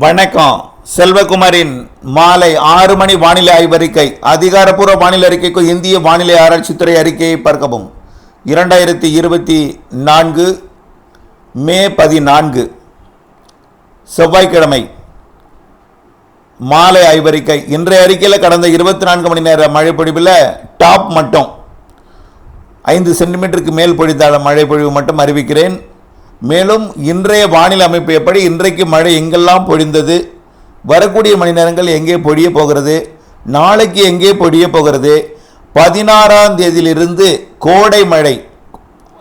வணக்கம். செல்வகுமாரின் மாலை ஆறு மணி வானிலை ஆய்வறிக்கை அதிகாரப்பூர்வ வானிலை அறிக்கைக்கு இந்திய வானிலை ஆராய்ச்சித்துறை அறிக்கையை பார்க்கவும். இரண்டாயிரத்தி இருபத்தி நான்கு மே பதினான்கு செவ்வாய்க்கிழமை. மாலை ஆய்வறிக்கை இன்றைய அறிக்கையில் கடந்த இருபத்தி நான்கு மணி நேர மழை பொழிவில் டாப் மட்டும். ஐந்து சென்டிமீட்டருக்கு மேல் பொழிந்த மழை பொழிவு மட்டும் அறிவிக்கிறேன். மேலும் இன்றைய வானிலை அமைப்பு எப்படி? இன்றைக்கு மழை எங்கெல்லாம் பொழிந்தது? வரக்கூடிய மணி நேரங்கள் எங்கே பொழிய போகிறது? நாளைக்கு எங்கே பொழிய போகிறது? பதினாறாம் தேதியிலிருந்து கோடை மழை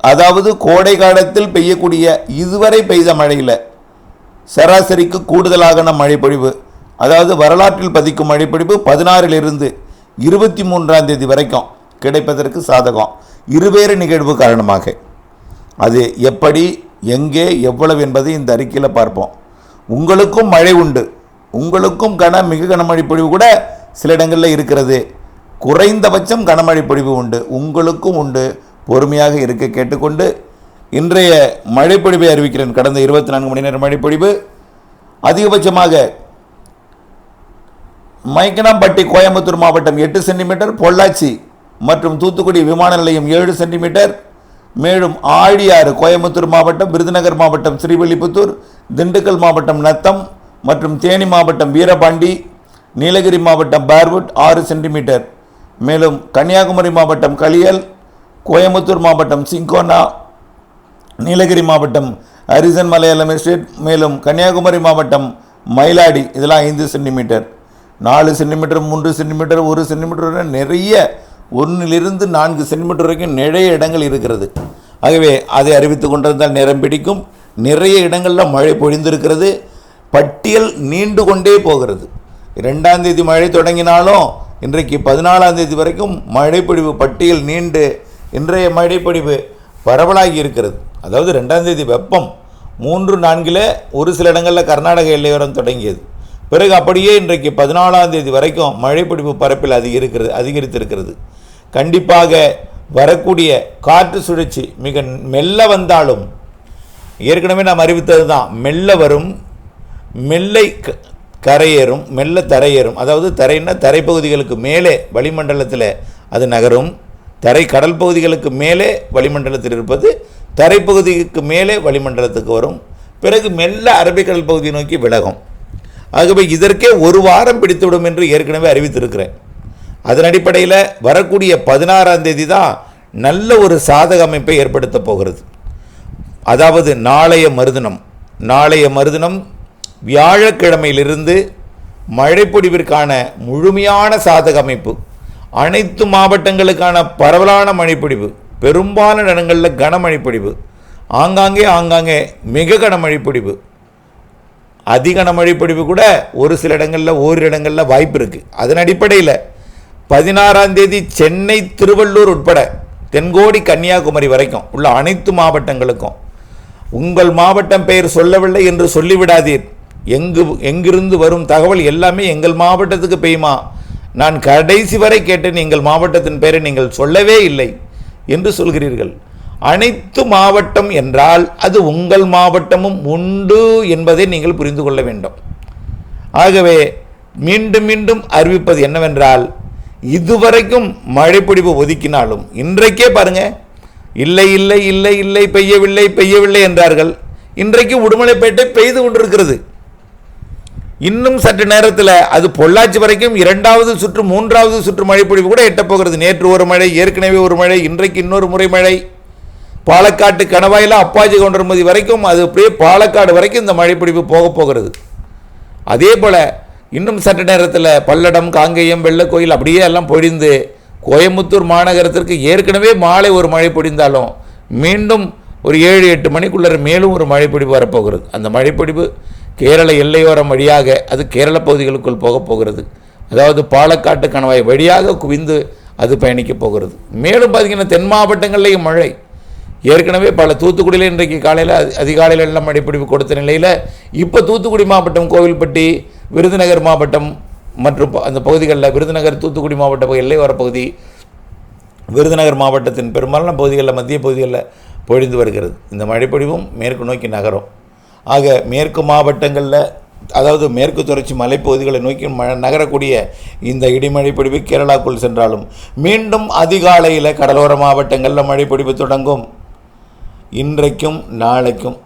அதாவது கோடை காலத்தில் பெய்யக்கூடிய இதுவரை பெய்த மழையில் சராசரிக்கு கூடுதலாகன மழைப்பொழிவு அதாவது வரலாற்றில் பதிக்கும் மழைப்பொழிவு பதினாறிலிருந்து இருபத்தி மூன்றாம் தேதி வரைக்கும் கிடைப்பதற்கு சாதகம். இருவேறு நிகழ்வு காரணமாக. அது எப்படி? எங்கே எவ்வளவு என்பதை இந்த அறிக்கையில் பார்ப்போம். உங்களுக்கும் மழை உண்டு. உங்களுக்கும் கன மிக கனமழை பொழிவு கூட சில இடங்களில் இருக்கிறது. குறைந்தபட்சம் கனமழை பொழிவு உண்டு. உங்களுக்கும் உண்டு. பொறுமையாக இருக்க கேட்டுக்கொண்டு இன்றைய மழைப்பொழிவை அறிவிக்கிறேன். கடந்த இருபத்தி நான்கு மணி நேரம் மழைப்பொழிவு. அதிகபட்சமாக மைக்கனாம்பட்டி கோயம்புத்தூர் மாவட்டம் எட்டு சென்டிமீட்டர் பொள்ளாச்சி மற்றும் தூத்துக்குடி விமான நிலையம் ஏழு சென்டிமீட்டர் மேலும் ஆழியாறு கோயம்புத்தூர் மாவட்டம் விருதுநகர் மாவட்டம் ஸ்ரீவில்லிபுத்தூர் திண்டுக்கல் மாவட்டம் நத்தம் மற்றும் தேனி மாவட்டம் வீரபாண்டி நீலகிரி மாவட்டம் பார்வுட் ஆறு சென்டிமீட்டர். மேலும் கன்னியாகுமரி மாவட்டம் களியல் கோயம்புத்தூர் மாவட்டம் சிங்கோனா நீலகிரி மாவட்டம் ஹரிசன் மலையாளம் எஸ்டேட் மேலும் கன்னியாகுமரி மாவட்டம் மயிலாடி இதெல்லாம் ஐந்து சென்டிமீட்டர். நாலு சென்டிமீட்டர் மூன்று சென்டிமீட்டர் ஒரு சென்டிமீட்டர் நிறைய ஒன்றிலிருந்து நான்கு சென்டிமீட்டர் வரைக்கும் நிறைய இடங்கள் இருக்கிறது. ஆகவே அதை அறிவித்து கொண்டிருந்தால் நேரம் பிடிக்கும். நிறைய இடங்களில் மழை பொழிந்திருக்கிறது. பட்டியல் நீண்டு கொண்டே போகிறது. ரெண்டாம் தேதி மழை தொடங்கினாலும் இன்றைக்கு பதினாலாம் தேதி வரைக்கும் மழைப்பொழிவு பட்டியல் நீண்டு இன்றைய மழைப்பொழிவு பரவலாகி இருக்கிறது. அதாவது ரெண்டாம் தேதி வெப்பம் மூன்று நான்கில் ஒரு சில இடங்களில் கர்நாடக எல்லையோரம் தொடங்கியது. பிறகு அப்படியே இன்றைக்கு பதினாலாம் தேதி வரைக்கும் மழைப்பிடிப்பு பரப்பில் அதிகரிக்கிறது அதிகரித்திருக்கிறது. கண்டிப்பாக வரக்கூடிய காற்று சுழற்சி மிக மெல்ல வந்தாலும் ஏற்கனவே நாம் அறிவித்தது தான் மெல்ல வரும் மெல்லை கரையேறும் மெல்ல தரையேறும். அதாவது தரைன்னா தரைப்பகுதிகளுக்கு மேலே வளிமண்டலத்தில் அது நகரும். தரை கடல் பகுதிகளுக்கு மேலே வளிமண்டலத்தில் இருப்பது தரைப்பகுதிக்கு மேலே வளிமண்டலத்துக்கு வரும். பிறகு மெல்ல அரபிக்கடல் பகுதியை நோக்கி விலகும். ஆகவே இதற்கே ஒரு வாரம் பிடித்துவிடும் என்று ஏற்கனவே அறிவித்திருக்கிறேன். அதன் அடிப்படையில் வரக்கூடிய பதினாறாம் தேதி தான் நல்ல ஒரு சாதக அமைப்பை ஏற்படுத்தப் போகிறது. அதாவது நாளைய மருதனம். நாளைய மருதனம் வியாழக்கிழமையிலிருந்து மழைப்பொடிவிற்கான முழுமையான சாதக அமைப்பு. அனைத்து மாவட்டங்களுக்கான பரவலான மழைப்பொடிவு பெரும்பாலான இடங்களில் கனமழைப்பொடிவு ஆங்காங்கே ஆங்காங்கே மிக கனமழைப்பொடிவு அதிக கனமழைப்பொடிவு கூட ஒரு சில இடங்களில் ஓரிரு இடங்களில் வாய்ப்பு இருக்குது அதன் அடிப்படையில் பதினாறாம் தேதி சென்னை திருவள்ளூர் உட்பட தென்கோடி கன்னியாகுமரி வரைக்கும் உள்ள அனைத்து மாவட்டங்களுக்கும். உங்கள் மாவட்டம் பெயர் சொல்லவில்லை என்று சொல்லிவிடாதீர். எங்கு எங்கிருந்து வரும் தகவல் எல்லாமே எங்கள் மாவட்டத்துக்கு பெய்யுமா? நான் கடைசி வரை கேட்டேன் எங்கள் மாவட்டத்தின் பெயரை நீங்கள் சொல்லவே இல்லை என்று சொல்கிறீர்கள். அனைத்து மாவட்டம் என்றால் அது உங்கள் மாவட்டமும் உண்டு என்பதை நீங்கள் புரிந்து கொள்ள வேண்டும். ஆகவே மீண்டும் மீண்டும் அறிவிப்பது என்னவென்றால் இதுவரைக்கும் மழைப்பொழிவு ஒதுக்கினாலும் இன்றைக்கே பாருங்க இல்லை இல்லை இல்லை இல்லை பெய்யவில்லை பெய்யவில்லை என்றார்கள். இன்றைக்கு உடுமலைப்பேட்டை பெய்து கொண்டிருக்கிறது. இன்னும் சற்று நேரத்தில் அது பொள்ளாச்சி வரைக்கும் இரண்டாவது சுற்று மூன்றாவது சுற்று மழைப்பொழிவு கூட எட்டப்போகிறது நேற்று ஒரு மழை ஏற்கனவே ஒரு மழை இன்றைக்கு இன்னொரு முறை மழை. பாலக்காட்டு கணவாயில் அப்பாஜி கொண்டமதி வரைக்கும் அது அப்படியே பாலக்காடு வரைக்கும் இந்த மழைப்பிடிப்பு போக போகிறது. அதே போல் இன்னும் சற்று நேரத்தில் பல்லடம் காங்கேயம் வெள்ளக்கோயில் அப்படியே எல்லாம் பொழிந்து கோயம்புத்தூர் மாநகரத்திற்கு ஏற்கனவே மாலை ஒரு மழை பொழிந்தாலும் மீண்டும் ஒரு ஏழு எட்டு மணிக்குள்ளே மேலும் ஒரு மழைப்பிடிப்பு வரப்போகிறது. அந்த மழைப்பிடிப்பு கேரள எல்லையோரம் வழியாக அது கேரள பகுதிகளுக்குள் போகப் போகிறது. அதாவது பாலக்காட்டு கணவாய் வழியாக குவிந்து அது பயணிக்கப் போகிறது. மேலும் பார்த்தீங்கன்னா தென் மாவட்டங்கள்லேயும் மழை. ஏற்கனவே பல தூத்துக்குடியில் இன்றைக்கு காலையில் அதிகாலையில் எல்லாம் மழைப்பிடிப்பு கொடுத்த நிலையில் இப்போ தூத்துக்குடி மாவட்டம் கோவில்பட்டி விருதுநகர் மாவட்டம் மற்றும் ப- அந்த பகுதிகளில் விருதுநகர் தூத்துக்குடி மாவட்ட எல்லையோர பகுதி விருதுநகர் மாவட்டத்தின் பெரும்பாலான பகுதிகளில் மத்திய பகுதிகளில் பொழிந்து வருகிறது. இந்த மழைப்பொழிவும் மேற்கு நோக்கி நகரும். ஆக மேற்கு மாவட்டங்களில் அதாவது மேற்கு தொடர்ச்சி மலைப்பகுதிகளை நோக்கி ம நகரக்கூடிய இந்த இடிமழை பொழிவு கேரளாக்குள் சென்றாலும் மீண்டும் அதிகாலையில் கடலோர மாவட்டங்களில் மழை தொடங்கும். இன்றைக்கும் நாளைக்கும்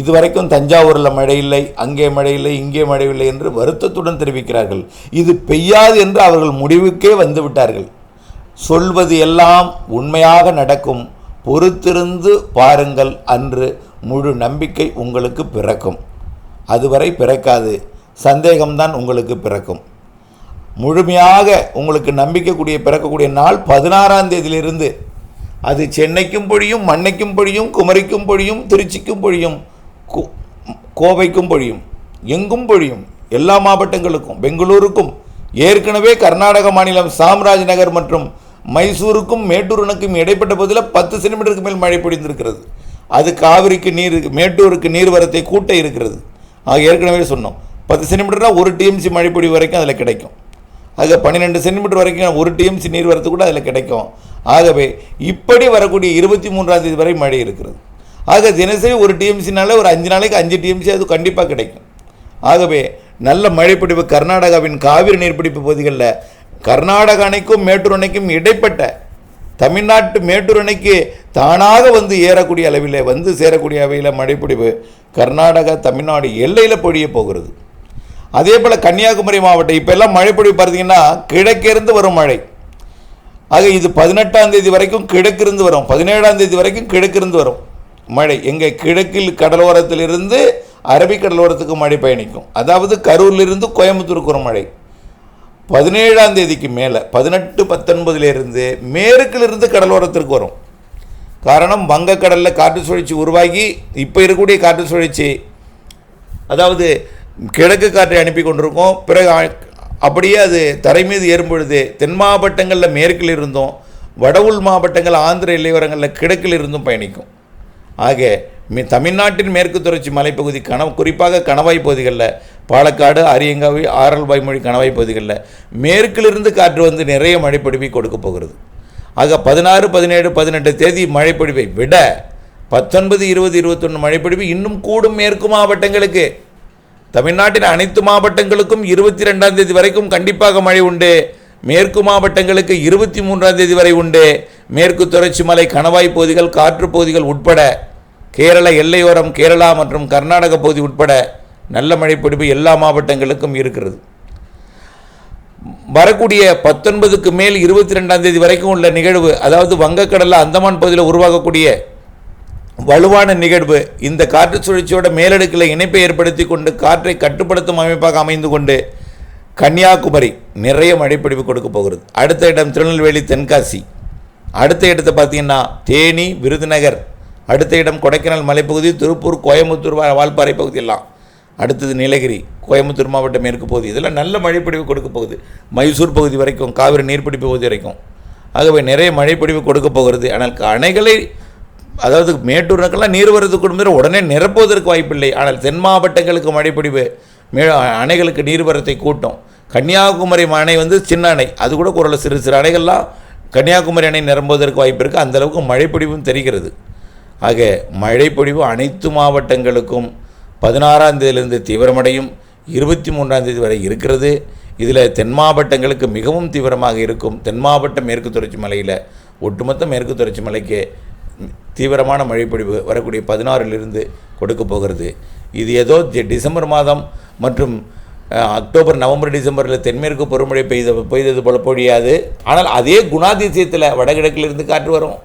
இதுவரைக்கும் தஞ்சாவூரில் மழை இல்லை அங்கே மழை இல்லை இங்கே மழை இல்லை என்று வருத்தத்துடன் தெரிவிக்கிறார்கள். இது பெய்யாது என்று அவர்கள் முடிவுக்கே வந்துவிட்டார்கள் சொல்வது எல்லாம் உண்மையாக நடக்கும். பொறுத்திருந்து பாருங்கள் அன்று முழு நம்பிக்கை உங்களுக்கு பிறக்கும். அதுவரை பிறக்காது. சந்தேகம்தான் உங்களுக்கு பிறக்கும். முழுமையாக உங்களுக்கு நம்பிக்கைக்கூடிய பிறக்கக்கூடிய நாள் பதினாறாம் தேதியிலிருந்து. அது சென்னைக்கும் பொழியும் மண்ணைக்கும் பொழியும் குமரிக்கும் பொழியும் திருச்சிக்கும் பொழியும். கோவைக்கும் பொழியும் எங்கும் பொழியும் எல்லா மாவட்டங்களுக்கும் பெங்களூருக்கும் ஏற்கனவே கர்நாடக மாநிலம் சாம்ராஜ் நகர் மற்றும் மைசூருக்கும் மேட்டூருனுக்கும் இடைப்பட்ட பகுதியில் பத்து சென்டிமீட்டருக்கு மேல் மழை பொழிந்திருக்கிறது. அது காவிரிக்கு நீர் மேட்டூருக்கு நீர்வரத்தை கூட்ட இருக்கிறது. ஆக ஏற்கனவே சொன்னோம் பத்து சென்டிமீட்டர்னா ஒரு டிஎம்சி மழைப்பொடி வரைக்கும் அதில் கிடைக்கும். ஆக பன்னிரெண்டு சென்டிமீட்டர் வரைக்கும் ஒரு டிஎம்சி நீர் வரத்து கூட அதில் கிடைக்கும். ஆகவே இப்படி வரக்கூடிய இருபத்தி மூன்றாம் தேதி வரை மழை இருக்கிறது. ஆக தினசரி ஒரு டிஎம்சினால ஒரு அஞ்சு நாளைக்கு அஞ்சு டிஎம்சி அது கண்டிப்பாக கிடைக்கும். ஆகவே நல்ல மழைப்பிடிப்பு கர்நாடகாவின் காவிரி நீர்பிடிப்பு பகுதிகளில் கர்நாடக அணைக்கும் மேட்டூர் அணைக்கும் இடைப்பட்ட தமிழ்நாட்டு மேட்டூர் அணைக்கு தானாக வந்து ஏறக்கூடிய அளவில் வந்து சேரக்கூடிய அளவில் மழைப்பிடிப்பு கர்நாடகா தமிழ்நாடு எல்லையில் பொழிய போகிறது. அதே போல் கன்னியாகுமரி மாவட்டம் இப்போ எல்லாம் மழைப்பொழிவு பார்த்தீங்கன்னா கிழக்கிருந்து வரும் மழை. ஆக இது பதினெட்டாம் தேதி வரைக்கும் கிழக்கிருந்து வரும் பதினேழாம் தேதி வரைக்கும் கிழக்கிருந்து வரும். மழை. எங்கே கிழக்கில் கடலோரத்திலிருந்து அரபிக் கடலோரத்துக்கு மழை பயணிக்கும். அதாவது கரூரிலிருந்து கோயம்புத்தூருக்கு ஒரு மழை. பதினேழாம் தேதிக்கு மேலே பதினெட்டு பத்தொன்பதுலேருந்து மேற்கிலிருந்து கடலோரத்திற்கு வரும். காரணம் வங்கக்கடலில் காற்று சுழற்சி உருவாகி இப்போ இருக்கக்கூடிய காற்று சுழற்சி அதாவது கிழக்கு காற்றை அனுப்பி கொண்டிருக்கோம். பிறகு அப்படியே அது தரை மீது ஏறும் பொழுது தென் மாவட்டங்களில் மேற்கில் இருந்தும் வட உள் மாவட்டங்கள் ஆந்திர எல்லையோரங்களில் கிழக்கில் இருந்தும் பயணிக்கும். ஆக மி- தமிழ்நாட்டின் மேற்கு தொடர்ச்சி மலைப்பகுதி கண குறிப்பாக கணவாய் பகுதிகளில் பாலக்காடு அரியங்காவி ஆரல் வாய்மொழி கணவாய் பகுதிகளில் மேற்கிலிருந்து காற்று வந்து நிறைய மழைப்பொழிவை கொடுக்க போகிறது. ஆக பதினாறு பதினேழு பதினெட்டு தேதி மழைப்பொழிவை விட பத்தொன்பது இருபது இருபத்தொன்று மழைப்பொழிவு இன்னும் கூடும் மேற்கு மாவட்டங்களுக்கு. தமிழ்நாட்டின் அனைத்து மாவட்டங்களுக்கும் இருபத்தி ரெண்டாம் தேதி வரைக்கும் கண்டிப்பாக மழை உண்டு. மேற்கு மாவட்டங்களுக்கு இருபத்தி மூன்றாம் தேதி வரை உண்டு. மேற்கு தொடர்ச்சி மலை கணவாய் பகுதிகள் காற்று பகுதிகள் உட்பட கேரள எல்லையோரம் கேரளா மற்றும் கர்நாடக பகுதி உட்பட நல்ல மழைப்பிடிப்பு எல்லா மாவட்டங்களுக்கும் இருக்கிறது. வரக்கூடிய பத்தொன்பதுக்கு மேல் இருபத்தி ரெண்டாம் தேதி வரைக்கும் உள்ள நிகழ்வு அதாவது வங்கக்கடலில் அந்தமான் பகுதியில் உருவாகக்கூடிய வலுவான நிகழ்வு இந்த காற்று சுழற்சியோட மேலடுக்கில் இணைப்பை ஏற்படுத்தி கொண்டு காற்றை கட்டுப்படுத்தும் அமைப்பாக அமைந்து கொண்டு கன்னியாகுமரி நிறைய மழைப்பிடிப்பு கொடுக்க போகிறது. அடுத்த இடம் திருநெல்வேலி தென்காசி. அடுத்த இடத்தை பார்த்தீங்கன்னா தேனி விருதுநகர். அடுத்த இடம் கொடைக்கானல் மலைப்பகுதி திருப்பூர் கோயம்புத்தூர் வால்பாறை பகுதியெல்லாம். அடுத்தது நீலகிரி கோயம்புத்தூர் மாவட்டம் மேற்கு பகுதி. இதெல்லாம் நல்ல மழைப்பிடிவு கொடுக்க போகுது. மைசூர் பகுதி வரைக்கும் காவிரி நீர்பிடிப்பு பகுதி வரைக்கும். ஆகவே நிறைய மழைப்பிடிவு கொடுக்க போகிறது. ஆனால் அணைகளை அதாவது மேட்டூருக்கெல்லாம் நீர் வரது குடும்பம் உடனே நிரப்புவதற்கு வாய்ப்பில்லை. ஆனால் தென் மாவட்டங்களுக்கு மழைப்பிடிவு மே அணைகளுக்கு நீர்வரத்தை கூட்டும். கன்னியாகுமரி அணை வந்து சின்ன அணை. அது கூட குரல சிறு சிறு அணைகள்லாம் கன்னியாகுமரி அணை நிரம்புவதற்கு வாய்ப்பு இருக்குது அந்தளவுக்கு மழைப்பொழிவும் தெரிகிறது. ஆக மழைப்பொழிவு அனைத்து மாவட்டங்களுக்கும் பதினாறாம் தேதியிலிருந்து தீவிரமடையும். இருபத்தி மூன்றாம் தேதி வரை இருக்கிறது. இதில் தென் மாவட்டங்களுக்கு மிகவும் தீவிரமாக இருக்கும். தென் மாவட்ட மேற்கு தொடர்ச்சி மலையில் ஒட்டுமொத்த மேற்கு தொடர்ச்சி மலைக்கு தீவிரமான மழைப்பொழிவு வரக்கூடிய பதினாறிலிருந்து கொடுக்க போகிறது. இது ஏதோ டிசம்பர் மாதம் மற்றும் அக்டோபர் நவம்பர் டிசம்பரில் தென்மேற்கு பருவமழை பெய்த பெய்தது போல பொழியாது. ஆனால் அதே குணாதிசயத்தில் வடகிழக்கிலிருந்து காற்று வரும்.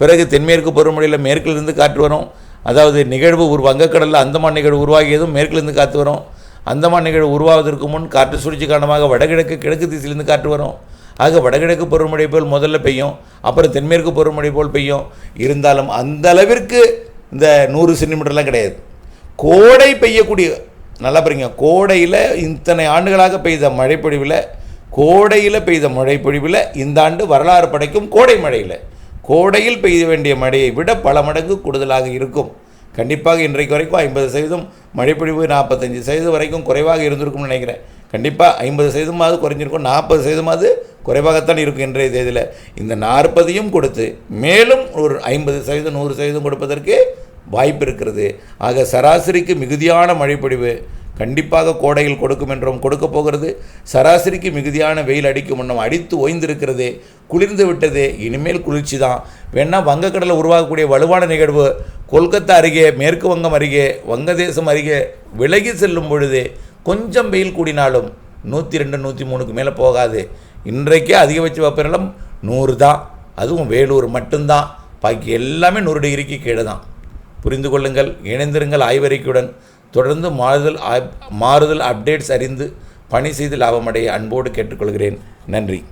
பிறகு தென்மேற்கு பருவமழையில் மேற்கிலிருந்து காற்று வரும். அதாவது நிகழ்வு ஒரு வங்கக்கடலில் அந்தமான் நிகழ்வு உருவாகியதும் மேற்கிலிருந்து காற்று வரும். அந்தமான் நிகழ்வு உருவாவதற்கு முன் காற்று சுழற்சி காரணமாக வடகிழக்கு கிழக்கு திசையிலிருந்து காற்று வரும். ஆக வடகிழக்கு பருவமழை போல் முதல்ல பெய்யும் அப்புறம் தென்மேற்கு பருவமழை போல் பெய்யும். இருந்தாலும் அந்த அளவிற்கு இந்த நூறு சென்டிமீட்டர்லாம் கிடையாது. கோடை பெய்யக்கூடிய நல்லா பாருங்க கோடையில் இத்தனை ஆண்டுகளாக பெய்த மழைப்பொழிவில் கோடையில் பெய்த மழைப்பொழிவில் இந்த ஆண்டு வரலாறு படைக்கும் கோடை மழையில். கோடையில் பெய்ய வேண்டிய மழையை விட பல மடங்கு கூடுதலாக இருக்கும். கண்டிப்பாக இன்றைக்கு வரைக்கும் ஐம்பது சதவீதம் மழைப்பொழிவு நாற்பத்தஞ்சு சதவீதம் வரைக்கும் குறைவாக இருந்திருக்கும்னு நினைக்கிறேன். கண்டிப்பாக ஐம்பது சதவீதமாவது குறைஞ்சிருக்கும் நாற்பது சதவீதமாவது குறைவாகத்தான் இருக்கும் இன்றைய தேதியில். இந்த நாற்பதையும் கொடுத்து மேலும் ஒரு ஐம்பது சதவீதம் நூறு சதவீதம் கொடுப்பதற்கு வாய்ப்பு இருக்கிறது. ஆக சராசரிக்கு மிகுதியான மழைப்பொழிவு கண்டிப்பாக கோடையில் கொடுக்கும் என்றும் கொடுக்க போகிறது. சராசரிக்கு மிகுதியான வெயில் அடிக்கும் முன்னம் அடித்து ஓய்ந்திருக்கிறது. குளிர்ந்து விட்டது இனிமேல் குளிர்ச்சி தான். வேணால் வங்கக்கடலில் உருவாகக்கூடிய வலுவான நிகழ்வு கொல்கத்தா அருகே மேற்கு வங்கம் அருகே வங்கதேசம் அருகே விலகி செல்லும் பொழுது கொஞ்சம் வெயில் கூடினாலும் நூற்றி ரெண்டு நூற்றி மூணுக்கு மேலே போகாது. இன்றைக்கே அதிகபட்ச வெப்பநிலம் நூறு தான். அதுவும் வேலூர் மட்டும்தான். பாக்கி எல்லாமே நூறு டிகிரிக்கு கீழே தான். புரிந்து கொள்ளுங்கள் இணைந்திருங்கள் ஆய்வறிக்கையுடன். தொடர்ந்து மாறுதல் ஆப்- மாறுதல் அப்டேட்ஸ் அறிந்து பணி செய்து லாபமடைய அன்போடு கேட்டுக்கொள்கிறேன். நன்றி.